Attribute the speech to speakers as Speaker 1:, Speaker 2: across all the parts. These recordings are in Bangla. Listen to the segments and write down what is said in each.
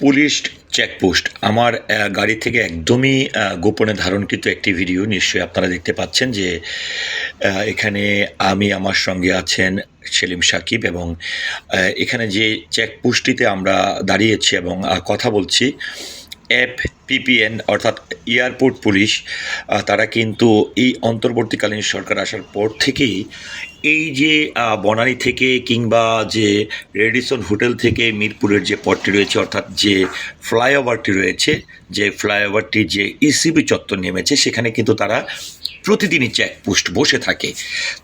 Speaker 1: Police checkpost. আমার গাড়ি থেকে একদমই গোপনে ধারণকৃত একটি ভিডিও নিশ্চয়ই আপনারা দেখতে পাচ্ছেন যে এখানে আমি আমার সঙ্গে আছেন সেলিম সাকিব এবং এখানে যে চেকপোস্টটিতে আমরা দাঁড়িয়েছি এবং কথা বলছি এফ পিপিএন অর্থাৎ এয়ারপোর্ট পুলিশ তারা কিন্তু এই অন্তর্বর্তীকালীন সরকার আসার পর থেকেই এই যে বনানী থেকে কিংবা যে রেডিসন হোটেল থেকে মিরপুরের যে পথটি রয়েছে, অর্থাৎ যে ফ্লাইওভারটি রয়েছে, যে ফ্লাইওভারটি যে ইসিবি চত্বর নেমেছে, সেখানে কিন্তু তারা প্রতিদিনই চেকপোস্ট বসে থাকে।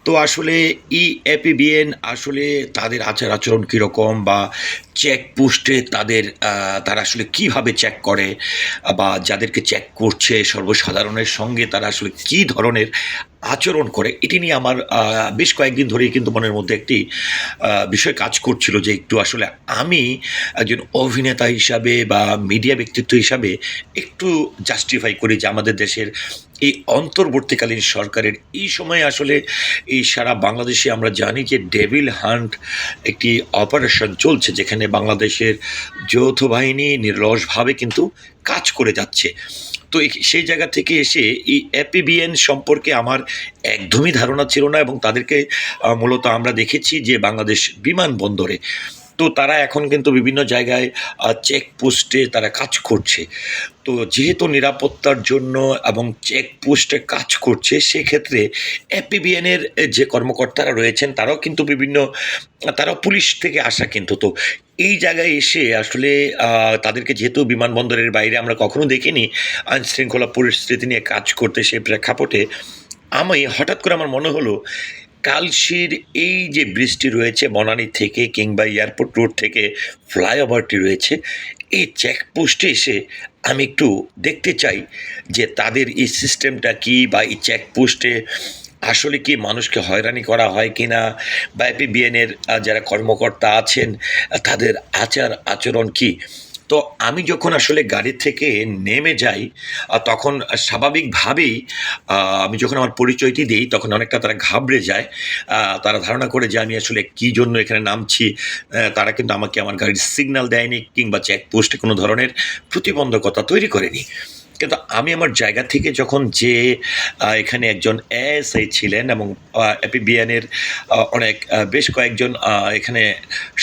Speaker 1: তো আসলে ই এপিবিএন আসলে তাদের আচার আচরণ কীরকম বা চেকপোস্টে তাদের তারা আসলে কীভাবে চেক করে বা যাদেরকে চেক করছে সর্বসাধারণের সঙ্গে তারা আসলে কী ধরনের আচরণ করে, এটি নিয়ে আমার বেশ কয়েকদিন ধরেই কিন্তু মনের মধ্যে একটি বিষয় কাজ করছিল যে একটু আসলে আমি একজন অভিনেতা হিসাবে বা মিডিয়া ব্যক্তিত্ব হিসাবে একটু জাস্টিফাই করি যে আমাদের দেশের এই অন্তর্বর্তীকালীন সরকারের, এই সময়ে আসলে এই সারা বাংলাদেশে আমরা জানি যে ডেভিল হান্ট একটি অপারেশন চলছে যেখানে বাংলাদেশের যৌথ বাহিনী নির্লসভাবে কিন্তু কাজ করে যাচ্ছে। তো সেই জায়গা থেকে এসে এই এপিবিএন সম্পর্কে আমার একদমই ধারণা ছিল না এবং তাদেরকে মূলত আমরা দেখেছি যে বাংলাদেশ বিমানবন্দরে তো তারা এখন কিন্তু বিভিন্ন জায়গায় চেকপোস্টে তারা কাজ করছে। তো যেহেতু নিরাপত্তার জন্য এবং চেকপোস্টে কাজ করছে, সেক্ষেত্রে এপিবিএনের যে কর্মকর্তারা রয়েছেন, তারাও কিন্তু বিভিন্ন, তারাও পুলিশ থেকে আসা কিন্তু। তো এই জায়গায় এসে আসলে তাদেরকে যেহেতু বিমানবন্দরের বাইরে আমরা কখনো দেখিনি আইন শৃঙ্খলা পরিস্থিতি নিয়ে কাজ করতে সেই প্রেক্ষাপটে, আমি হঠাৎ করে আমার মনে হলো কালশির এই যে বৃষ্টি রয়েছে, বনানী থেকে কিংবা এয়ারপোর্ট রোড থেকে ফ্লাইওভারটি রয়েছে, এই চেকপোস্টে এসে আমি একটু দেখতে চাই যে তাদের এই সিস্টেমটা কি বা এই চেকপোস্টে আসলে কি মানুষকে হয়রানি করা হয় কি না? বা এপিবিএনের যারা কর্মকর্তা আছেন, তাদের আচার আচরণ কি? তো আমি যখন আসলে গাড়ি থেকে নেমে যাই তখন স্বাভাবিকভাবেই আমি যখন আমার পরিচয়টি দিই, তখন অনেকটা তারা ঘাবড়ে যায়। তারা ধারণা করে যে আমি আসলে কী জন্য এখানে নামছি। তারা কিন্তু আমাকে আমার গাড়ির সিগন্যাল দেয়নি কিংবা চেকপোস্টে কোনো ধরনের প্রতিবন্ধকতা তৈরি করেনি। কিন্তু আমি আমার জায়গা থেকে যখন যে এখানে একজন এএসআই ছিলেন এবং এপিবিএনের অনেক বেশ কয়েকজন এখানে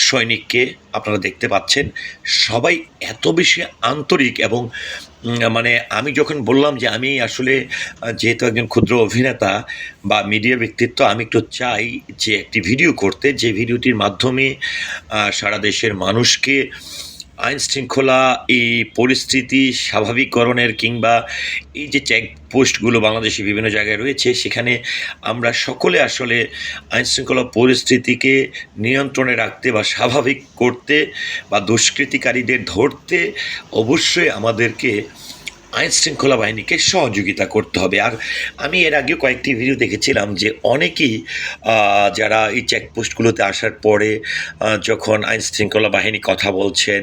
Speaker 1: সৈনিককে আপনারা দেখতে পাচ্ছেন, সবাই এত বেশি আন্তরিক এবং মানে আমি যখন বললাম যে আমি আসলে যেহেতু একজন ক্ষুদ্র অভিনেতা বা মিডিয়া ব্যক্তিত্ব, আমি একটু চাই যে একটি ভিডিও করতে, যে ভিডিওটির মাধ্যমে সারা দেশের মানুষকে আইন শৃঙ্খলা এই পরিস্থিতি স্বাভাবিককরণের কিংবা এই যে চেক পোস্টগুলো বাংলাদেশে বিভিন্ন জায়গায় রয়েছে, সেখানে আমরা সকলে আসলে আইন শৃঙ্খলা পরিস্থিতিকে নিয়ন্ত্রণে রাখতে বা স্বাভাবিক করতে বা দুষ্কৃতিকারীদের ধরতে অবশ্যই আমাদেরকে আইন শৃঙ্খলা বাহিনীকে সহযোগিতা করতে হবে। আর আমি এর আগেও কয়েকটি ভিডিও দেখেছিলাম যে অনেকেই যারা এই চেকপোস্টগুলোতে আসার পরে যখন আইন শৃঙ্খলা বাহিনী কথা বলছেন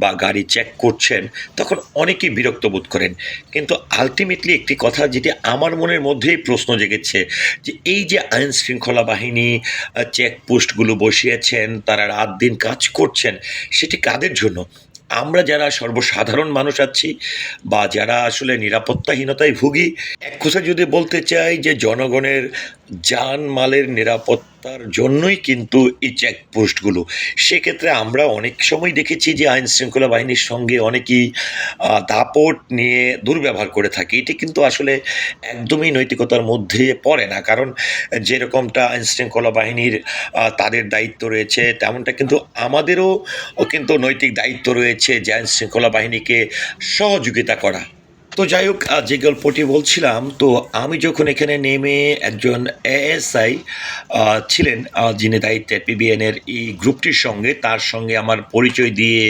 Speaker 1: বা গাড়ি চেক করছেন, তখন অনেকেই বিরক্ত বোধ করেন। কিন্তু আলটিমেটলি একটি কথা যেটি আমার মনের মধ্যেই প্রশ্ন জেগেছে, যে এই যে আইন শৃঙ্খলা বাহিনী চেকপোস্টগুলো বসিয়েছেন, তারা রাত দিন কাজ করছেন, সেটি কাদের জন্য? আমরা যারা সর্বসাধারণ মানুষ আছি বা যারা আসলে নিরাপত্তাহীনতায় ভুগি, এক কথা যদি বলতে চাই যে জনগণের যান মালের নিরাপত্তার জন্যই কিন্তু এই চেকপোস্টগুলো। সেক্ষেত্রে আমরা অনেক সময় দেখেছি যে আইন শৃঙ্খলা বাহিনীর সঙ্গে অনেকেই দাপট নিয়ে দুর্ব্যবহার করে থাকে। এটি কিন্তু আসলে একদমই নৈতিকতার মধ্যে পড়ে না। কারণ যেরকমটা আইন শৃঙ্খলা বাহিনীর তাদের দায়িত্ব রয়েছে, তেমনটা কিন্তু আমাদেরও কিন্তু নৈতিক দায়িত্ব রয়েছে যে আইন শৃঙ্খলা বাহিনীকে সহযোগিতা করা। তো যাই হোক যে গল্পটি বলছিলাম, তো আমি যখন এখানে নেমে একজন এএসআই ছিলেন যিনি দায়িত্বে পিবিএনের এই গ্রুপটির সঙ্গে, তার সঙ্গে আমার পরিচয় দিয়ে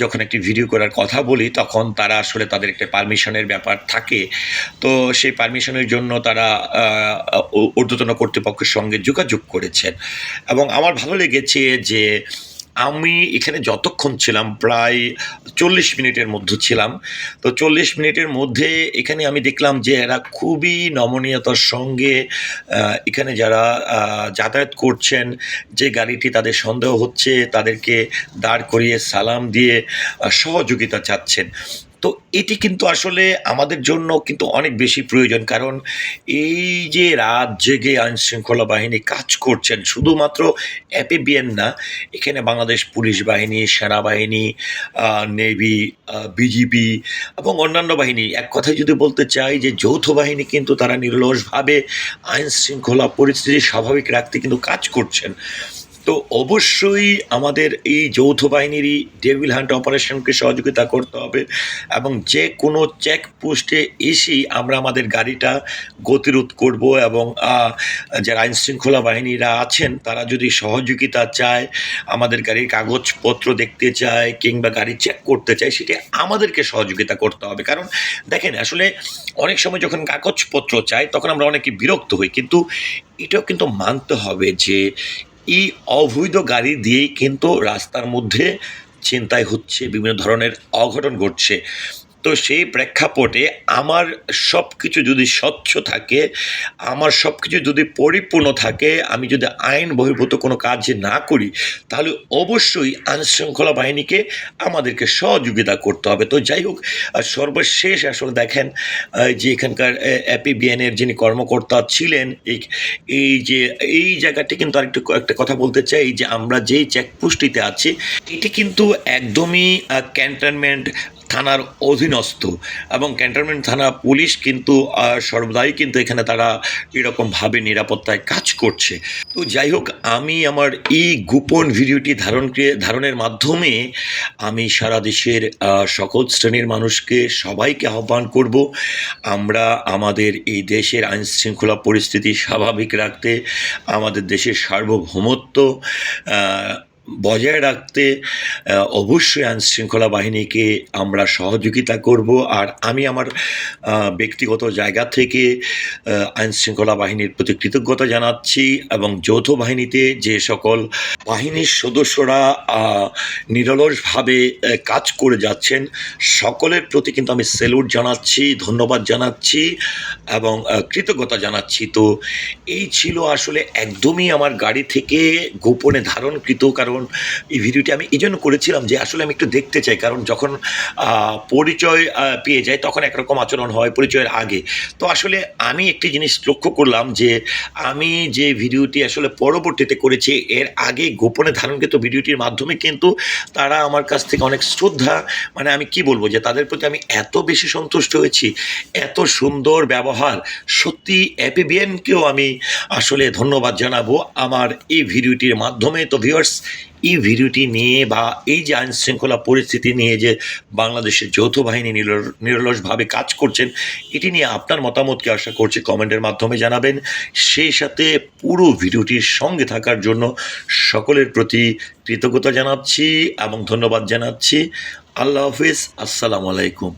Speaker 1: যখন একটি ভিডিও করার কথা বলি, তখন তারা আসলে তাদের একটা পারমিশনের ব্যাপার থাকে। তো সেই পারমিশনের জন্য তারা ঊর্ধ্বতন কর্তৃপক্ষের সঙ্গে যোগাযোগ করেছেন। এবং আমার ভালো লেগেছে যে আমি এখানে যতক্ষণ ছিলাম প্রায় চল্লিশ মিনিটের মধ্যে ছিলাম। তো চল্লিশ মিনিটের মধ্যে এখানে আমি দেখলাম যে এরা খুবই নমনীয়তার সঙ্গে এখানে যারা যাতায়াত করছেন, যে গাড়িটি তাদের সন্দেহ হচ্ছে, তাদেরকে দাঁড় করিয়ে সালাম দিয়ে সহযোগিতা চাচ্ছেন। তো এটি কিন্তু আসলে আমাদের জন্য কিন্তু অনেক বেশি প্রয়োজন। কারণ এই যে রাত জেগে আইন শৃঙ্খলা বাহিনী কাজ করছেন, শুধুমাত্র অ্যাপিবিএন না, এখানে বাংলাদেশ পুলিশ বাহিনী, সেনাবাহিনী নেভি বিজিবি এবং অন্যান্য বাহিনী। এক কথায় যদি বলতে চাই যে যৌথ বাহিনী কিন্তু তারা নিরলসভাবে আইন শৃঙ্খলা পরিস্থিতি স্বাভাবিক রাখতে কিন্তু কাজ করছেন। তো অবশ্যই আমাদের এই যৌথ বাহিনীরই ডেভিল হান্ট অপারেশনকে সহযোগিতা করতে হবে এবং যে কোনো চেকপোস্টে এসেই আমরা আমাদের গাড়িটা গতিরোধ করব এবং যারা আইনশৃঙ্খলা বাহিনীরা আছেন, তারা যদি সহযোগিতা চায়, আমাদের গাড়ির কাগজপত্র দেখতে চায়, কিংবা গাড়ি চেক করতে চায়, সেটি আমাদেরকে সহযোগিতা করতে হবে। কারণ দেখেন, আসলে অনেক সময় যখন কাগজপত্র চাই, তখন আমরা অনেকে বিরক্ত হই, কিন্তু এটাও কিন্তু মানতে হবে যে এই অবৈধ গাড়ি দিয়েই কিন্তু রাস্তার মধ্যে চিন্তায় হচ্ছে বিভিন্ন ধরনের অঘটন ঘটছে। তো সেই প্রেক্ষাপটে আমার সব কিছু যদি স্বচ্ছ থাকে, আমার সব কিছু যদি পরিপূর্ণ থাকে, আমি যদি আইন বহির্ভূত কোনো কাজ না করি, তাহলে অবশ্যই আইনশৃঙ্খলা বাহিনীকে আমাদেরকে সহযোগিতা করতে হবে। তো যাই হোক সর্বশেষ আসলে দেখেন যে এখানকার অ্যাপিবিএনের যিনি কর্মকর্তা ছিলেন, এই এই যে, এই জায়গাটি কিন্তু আরেকটু একটা কথা বলতে চাই, যে আমরা যেই চেকপোস্টটিতে আছি, এটি কিন্তু একদমই ক্যান্টনমেন্ট থানার অধীনস্থ এবং ক্যান্টনমেন্ট থানা পুলিশ কিন্তু সর্বদাই কিন্তু এখানে তারা এরকমভাবে নিরাপত্তায় কাজ করছে। তো যাই হোক, আমি আমার এই গোপন ভিডিওটি ধারণ ধারণের মাধ্যমে আমি সারা দেশের সকল শ্রেণির মানুষকে, সবাইকে আহ্বান করব, আমরা আমাদের এই দেশের আইন শৃঙ্খলা পরিস্থিতি স্বাভাবিক রাখতে, আমাদের দেশের সার্বভৌমত্ব বজায় রাখতে অবশ্যই আইন শৃঙ্খলা বাহিনীকে আমরা সহযোগিতা করব। আর আমি আমার ব্যক্তিগত জায়গা থেকে আইন শৃঙ্খলা বাহিনীর প্রতি কৃতজ্ঞতা জানাচ্ছি এবং যৌথ বাহিনীতে যে সকল বাহিনীর সদস্যরা নিরলসভাবে কাজ করে যাচ্ছেন, সকলের প্রতি কিন্তু আমি স্যালুট জানাচ্ছি, ধন্যবাদ জানাচ্ছি এবং কৃতজ্ঞতা জানাচ্ছি। তো এই ছিল আসলে একদমই আমার গাড়ি থেকে গোপনে ধারণকৃত কারণ এই ভিডিওটি আমি এই জন্য করেছিলাম যে আসলে আমি একটু দেখতে চাই। কারণ যখন পরিচয় পেয়ে যায় তখন একরকম আচরণ হয় পরিচয়ের আগে। তো আসলে আমি একটি জিনিস লক্ষ্য করলাম যে আমি যে ভিডিওটি আসলে পরবর্তীতে করেছি, এর আগে গোপনে ধারণকৃত ভিডিওটির মাধ্যমে কিন্তু তারা আমার কাছ থেকে অনেক শ্রদ্ধা মানে আমি কি বলব যে তাদের প্রতি আমি এত বেশি সন্তুষ্ট হয়েছি, এত সুন্দর ব্যবহার। সত্যি অ্যাপিবিএনকেও আমি আসলে ধন্যবাদ জানাব আমার এই ভিডিওটির মাধ্যমে। তো ভিউয়ার্স এই ভিডিওটি নিয়ে বা এই যে আইন শৃঙ্খলা পরিস্থিতি নিয়ে যে বাংলাদেশের যৌথ বাহিনী নিরল- নিরলসভাবে কাজ করছেন, এটি নিয়ে আপনার মতামতকে আশা করছি কমেন্টের মাধ্যমে জানাবেন। সেই সাথে পুরো ভিডিওটির সঙ্গে থাকার জন্য সকলের প্রতি কৃতজ্ঞতা জানাচ্ছি এবং ধন্যবাদ জানাচ্ছি। আল্লাহ হাফিজ, আসসালামু আলাইকুম।